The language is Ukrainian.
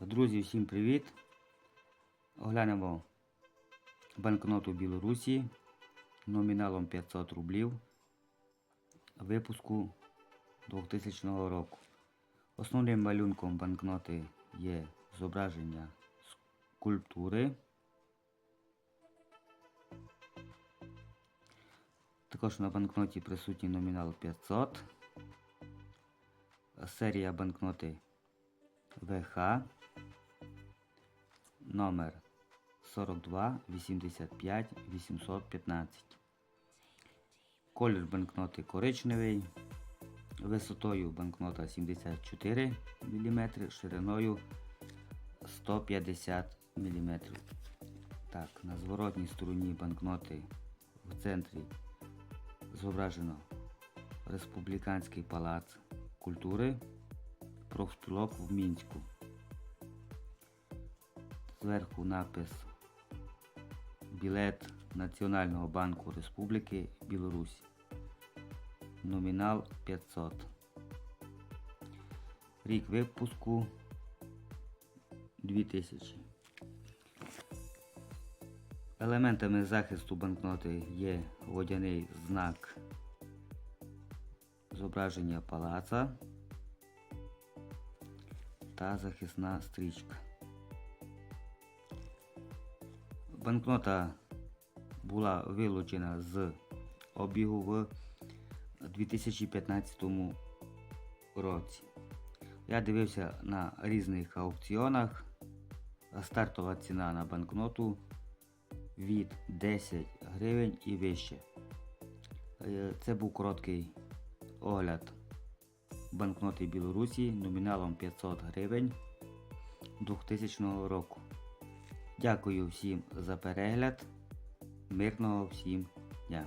Друзі, всім привіт! Оглянемо банкноту Білорусі номіналом 500 рублів випуску 2000 року. Основним малюнком банкноти є зображення скульптури. Також на банкноті присутній номінал 500. Серія банкноти ВХ номер 42 85 815. Колір банкноти коричневий. Висотою банкнота 74 мм, шириною 150 мм. Так, на зворотній стороні банкноти в центрі зображено Республіканський палац культури профспілок в Мінську. Зверху напис Білет Національного банку Республіки Білорусь. Номінал 500. Рік випуску 2000. Елементами захисту банкноти є водяний знак зображення палаца та захисна стрічка. Банкнота була вилучена з обігу в 2015 році. Я дивився на різних аукціонах. Стартова ціна на банкноту від 10 гривень і вище. Е, Це був короткий огляд банкноти Білорусі номіналом 500 гривень 2000 року. Дякую всім за перегляд. Мирного всім дня!